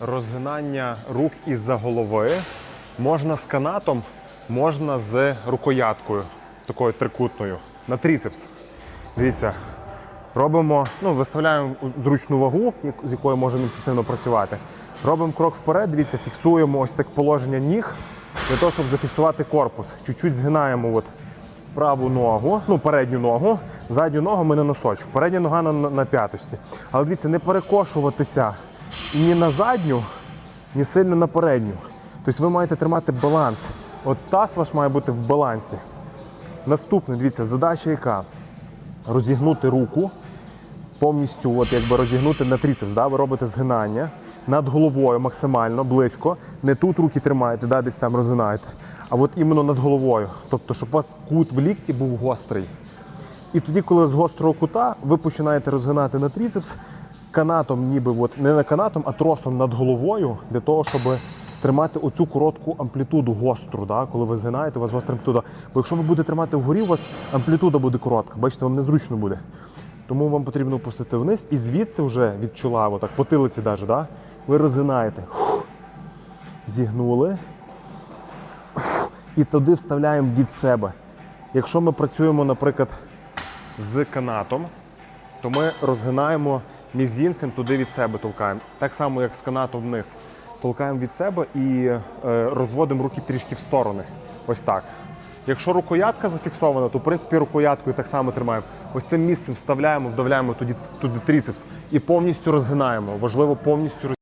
Розгинання рук із-за голови можна з канатом, можна з рукояткою, такою трикутною, на трицепс. Дивіться, робимо, ну, виставляємо зручну вагу, з якою можемо інтенсивно працювати. Робимо крок вперед, дивіться, фіксуємо ось так положення ніг для того, щоб зафіксувати корпус. Чуть-чуть згинаємо от праву ногу, ну передню ногу, задню ногу ми на носочок, передня нога на, на п'яточці. Але дивіться, не перекошуватися ні на задню, ні сильно на передню. Тобто ви маєте тримати баланс. От таз ваш має бути в балансі. Наступне, дивіться, задача яка? Розігнути руку, повністю от якби розігнути на трицепс. Да? Ви робите згинання над головою максимально близько. Не тут руки тримаєте, да, десь там розгинаєте, а от іменно над головою. Тобто, щоб у вас кут в лікті був гострий. І тоді, коли з гострого кута ви починаєте розгинати на трицепс канатом, ніби от, не на канатом, а тросом над головою, для того, щоб тримати оцю коротку амплітуду гостру, да? коли ви згинаєте, у вас гостра амплітуда. Бо якщо ви будете тримати вгорі, у вас амплітуда буде коротка. Бачите, вам незручно буде. Тому вам потрібно опустити вниз і звідси вже від чола, отак, потилиці навіть, да? ви розгинаєте. Зігнули. І туди вставляємо від себе. Якщо ми працюємо, наприклад, з канатом, то ми розгинаємо мізінцем туди від себе толкаємо. Так само, як з канатом вниз. Толкаємо від себе і е, розводимо руки трішки в сторони. Ось так. Якщо рукоятка зафіксована, то в принципі рукояткою так само тримаємо. Ось цим місцем вставляємо, вдавляємо туди, туди трицепс і повністю розгинаємо. Важливо повністю